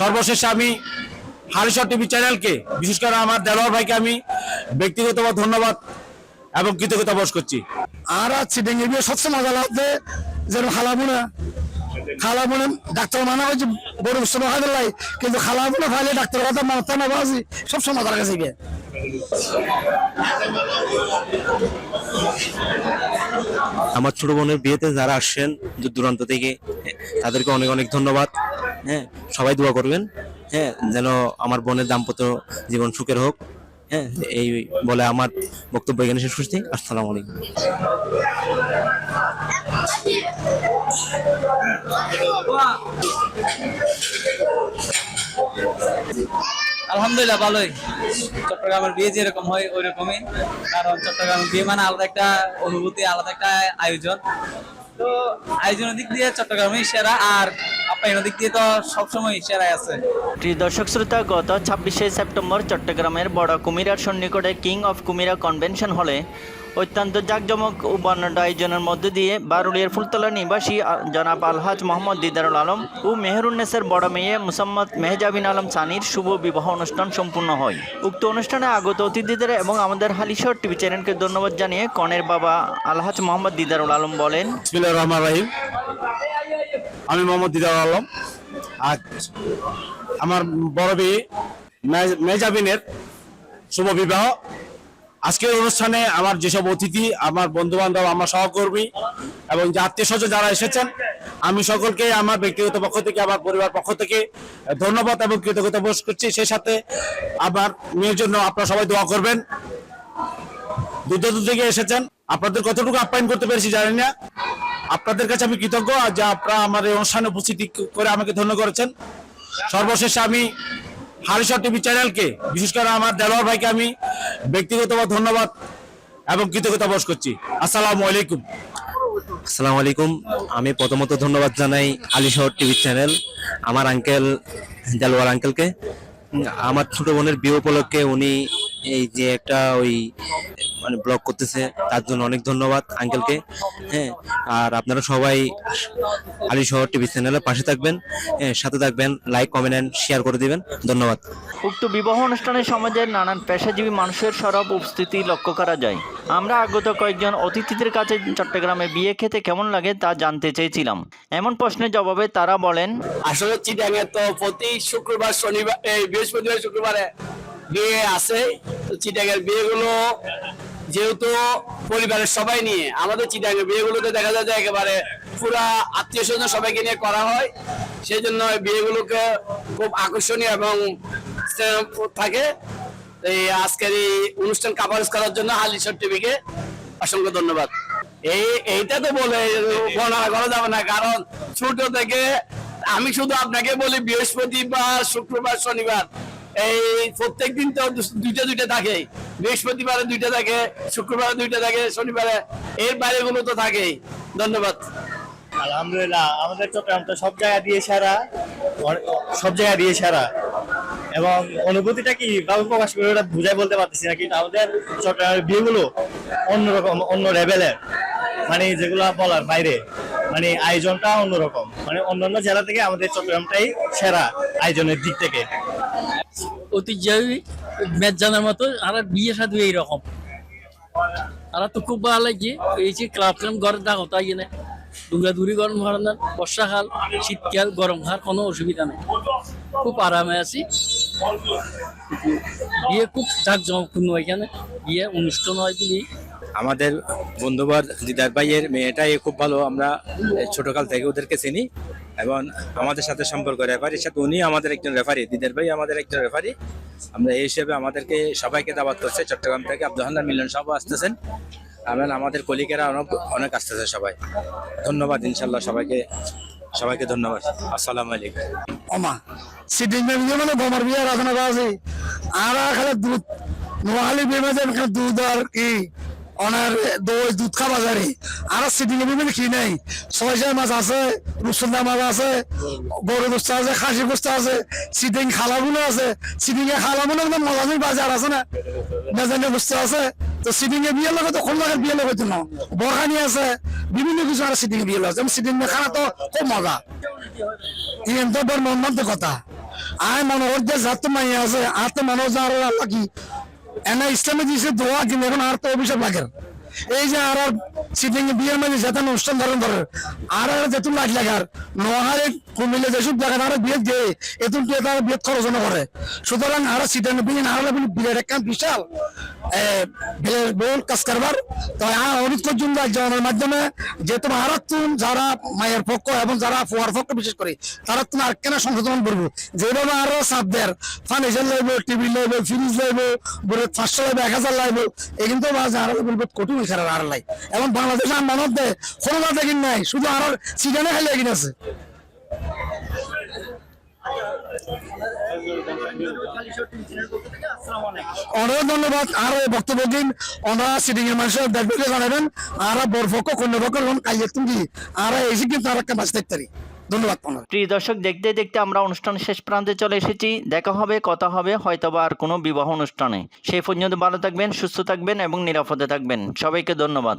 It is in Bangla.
সর্বশেষে আমি হারিশর টিভি চ্যানেলকে বিশেষ করে আমার দেলোয়ার ভাইকে আমি ব্যক্তিগতভাবে ধন্যবাদ এবং কৃতজ্ঞতা বোধ করছি। আর চিটিং এর বিয়ে সবচেয়ে মজা লাগছে যেন খালাবুনা খালাবুনা ডাক্তার মানা হয়েছে বড় উৎসব খাইতে লাই কিন্তু খালাবুনা খাইলে ডাক্তার কথা মাথা না বাজি সবসময় মজা লাগে গিয়ে আমার ছোট বোনের বিয়েতে যারা আসছেন দূর দূরান্ত থেকে তাদেরকে অনেক অনেক ধন্যবাদ। হ্যাঁ সবাই দোয়া করবেন হ্যাঁ যেন আমার বোনের দাম্পত্য জীবন সুখের হোক হ্যাঁ এই বলে আমার বক্তব্য এখানে শেষ করছি, আসসালামু আলাইকুম। আলহামদুলিল্লাহ, ভালোই। চট্টগ্রামের বিয়ে যেরকম হয় ওই রকমই কারণ চট্টগ্রামের বিয়ে মানে আলাদা একটা অনুভূতি, আলাদা একটা আয়োজন। তো আয়োজনের দিক দিয়ে চট্টগ্রামই সেরা, আর আপ্যায়নের দিক দিয়ে তো সবসময় সেরাই আছে। প্রিয় দর্শক শ্রোতা গত ছাব্বিশে সেপ্টেম্বর চট্টগ্রামের বড় কুমিরার সন্নিকটে কিং অফ কুমিরা কনভেনশন হলে অত্যন্ত জাঁকজমক ও বর্ণাঢ্য আয়োজনের মধ্য দিয়ে বারুলিয়ার ফুলতলা নিবাসী জনাব আলহাজ মোহাম্মদ দিদারুল আলম ও মেহরুন্নেসের বড় মেয়ে মুসাম্মদ মেহজাবিন আলম সানির শুভ বিবাহ অনুষ্ঠান সম্পূর্ণ হয়। উক্ত অনুষ্ঠানে আগত অতিথিদের এবং আমাদের হালিশর টিভি চ্যানেলকে ধন্যবাদ জানিয়ে কনের বাবা আলহাজ মোহাম্মদ দিদারুল আলম বলেন রহমান রাহিম। আমি মোহাম্মদ দিদার আলম। আজ আমার বড় মে- মেজাবিনের শুভ বিবাহ। আজকের অনুষ্ঠানে আমার যেসব অতিথি, আমার বন্ধু বান্ধব আমার সহকর্মী এবং যে আত্মীয় স্বজন যারা এসেছেন, আমি সকলকে, আমার ব্যক্তিগত পক্ষ থেকে, আমার পরিবার পক্ষ থেকে ধন্যবাদ এবং কৃতজ্ঞতা বোধ করছি। সেই সাথে আমার মেয়ের জন্য আপনারা সবাই দোয়া করবেন। দূর দূর থেকে এসেছেন। আপনাদের কতটুকু আপ্যায়ন করতে পেরেছি জানি না। আপনাদের কাছে আমি কৃতজ্ঞ যে আপনারা আমার এই অনুষ্ঠানে উপস্থিতি করে আমাকে ধন্য করেছেন। সর্বশেষে আমি হারিশর টিভি চ্যানেলকে, বিশেষ করে আমার দেলোয়ার ভাইকে আমি ব্যক্তিগতভাবে ধন্যবাদ এবং কৃতজ্ঞতা বোধ করছি। আসসালামু আলাইকুম। আসসালামু আলাইকুম। আমি প্রথমত ধন্যবাদ জানাই আলী শহর টিভি চ্যানেল, আমার আঙ্কেল জালওয়ার আঙ্কেলকে আমার ছোট বোনের বিয়ে উপলক্ষে উনি এই যে একটা ওই মানে ব্লগ করতেছে তার জন্য অনেক ধন্যবাদ আঙ্কেলকে হ্যাঁ আর আপনারা সবাই আলী শহর টিভি চ্যানেলের পাশে থাকবেন। হ্যাঁ, সাথে থাকবেন লাইক কমেন্ট এন্ড শেয়ার করে দিবেন। ধন্যবাদ। উক্ত বিবাহ অনুষ্ঠানে সমাজের নানান পেশাজীবী মানুষের সরব উপস্থিতি লক্ষ্য করা যায়। আমরা আগত কয়েকজন অতিথিদের কাছে চট্টগ্রামে বিয়ে খেতে কেমন লাগে তা জানতে চেয়েছিলাম। এমন প্রশ্নের জবাবে তারা বলেন আসলে চিটাঙে তো প্রতি শুক্রবার শনিবার এই বৃহস্পতিবার শুক্রবারে বিয়ে আছে। তো চিটাঙের বিয়েগুলো যেহেতু পরিবারের সবাই নিয়ে, আমাদের চিটাঙের বিয়েগুলোতে দেখা যায় যে একেবারে পুরা আত্মীয় স্বজন সবাইকে নিয়ে করা হয়। সেই জন্য বিয়েগুলোকে খুব আকর্ষণীয় এবং থাকে। এই আজকের এই অনুষ্ঠান কাভারেজ করার জন্য হালিশর টিভিকে অসংখ্য ধন্যবাদ। এই, এইটা তো বলে বর্ণনা করা যাবে না, কারণ ছোট থেকে আমি শুধু আপনাকে বলি, বৃহস্পতিবার, শুক্রবার, শনিবার, এই প্রত্যেক দিন তো দুইটা দুইটা থাকে বৃহস্পতিবারে দুইটা থাকে শুক্রবারে দুইটা থাকে শনিবারে এর বাইরে গুলো তো থাকেই। ধন্যবাদ। আলহামদুলিল্লাহ আমাদের চট্টগ্রাম তো সব জায়গা দিয়ে সারা সব জায়গা দিয়ে সারা। এবং অনুভূতিটা কি? ভাবে প্রকাশ করে ওটা বুঝাই বলতে পারতেছি না কিন্তু আমাদের চট্টগ্রামের বিয়েগুলো অন্যরকম অন্য লেভেলের। মানে যেগুলো বলার বাইরে মানে আয়োজনটা অন্যরকম। মানে অন্যান্য জেলা থেকে আমাদের চট্টগ্রামটাই সেরা আয়োজনের দিক থেকে। ঐতিহ্যবাহী ম্যাচ জানার মতো আর বিয়ে সাথে এইরকম। আর তো খুব ভালো লাগে। এই যে ক্লাব ক্লাব ঘরে থাকো তাই গরম হয় বর্ষাকাল, শীতকাল, গরম হওয়ার কোনো অসুবিধা নেই। খুব আরামে আছি। বিয়ে খুব জাঁকজমকপূর্ণ এখানে। বিয়ে অনুষ্ঠান হয় বলি। আমাদের বন্ধুবার দিদার ভাইয়ের মেয়েটাই খুব ভালো। আমরা ছোটকাল থেকে ওদেরকে চিনি। এবং আমাদের সাথে সম্পর্ক রেফারির সাথে উনি আমাদের একজন রেফারি, দিদার ভাই আমাদের একজন রেফারি। আমরা এই হিসেবে আমাদেরকে সবাইকে দাওয়াত করছে। চট্টগ্রাম থেকে আব্দুল হান্নান, মিলন সাহেব আসতেছেন। আমরা আমাদের কলিকেরা অনেক অনেক আসতেছে সবাই। ধন্যবাদ ইনশাল্লাহ সবাইকে সবাইকে ধন্যবাদ। আসসালাম আলাইকুম। ওমা আর দুধ, মোহালি বিয়ে দুধ আর কি। অনার দই দুধ খাওয়া যায় আর সিটিং এ বিয়ে কি নাই? ছয়শাই মাছ আছে রুসুন্দা মাছ আছে গরু আছে খাসি গোস্ত আছে, সিটিং খালাগুলো আছে। সিটিং এ খালাগুলো একদম মজানি বাজার আছে না? আছে। তো সিটিং এ বিয়ের লগত কোন লাগার বিয়ের লগত ন? বরখানি আছে, বিভিন্ন কিছু আর সিটিং এ বিয়ে আছে। সিটিং এ তো খুব মজা। ইয়েন তো বড় মন কথা। আয় মনে হচ্ছে যাতে মাইয়া আছে আতে মনে আরও আল্লাহ কি এনে ইসলামে দিয়েছে দোয়া কিন্তু এখন আর তো অভিশাপ লাগে এই যে আর সিটিং বিয়ের মাঝে যেতেন অনুষ্ঠান ধরেন ধরে আর আর যেতুন লাগ লাগার নোহারে কুমিল্লে যেসব জায়গা আর বিয়ে দিয়ে তারা বিয়ে খরচ করে। সুতরাং আর বিয়ের একটা বিশাল। বহুল কাজ মাধ্যমে যেহেতু যারা মায়ের পক্ষ এবং যারা পক্ষ বিশেষ করে তারা তুমি আর কেন সংশোধন করব? যেভাবে আরও সাত দেয় ফার্নিচার লাইব, টিভি লাইব, ফ্রিজ লাইব বলে পাঁচশো লাইব, এক হাজার লাইব এই কিন্তু আর বলব কঠিন হয়েছে আর লাই। এবং বাংলাদেশে আর মানব দেয় কোনো কথা নাই, শুধু আর সিজনে খালি এগিয়ে আছে। অনেক ধন্যবাদ। আর এই বক্তব্য দিন। ওনারা সিটিং এর মানুষের দেখবে জানাবেন, আর বরপক্ষ কন্যাপক্ষ লোন কাইয়ে আর কিন্তু আর একটা বাঁচতে থাকতারি ধন্যবাদ প্রিয় দর্শক, দেখতে দেখতে আমরা অনুষ্ঠান শেষ প্রান্তে চলে এসেছি। দেখা হবে, কথা হবে, হয়তোবা আর কোনো বিবাহ অনুষ্ঠানে। সেই পর্যন্ত ভালো থাকবেন, সুস্থ থাকবেন এবং নিরাপদে থাকবেন। সবাইকে ধন্যবাদ।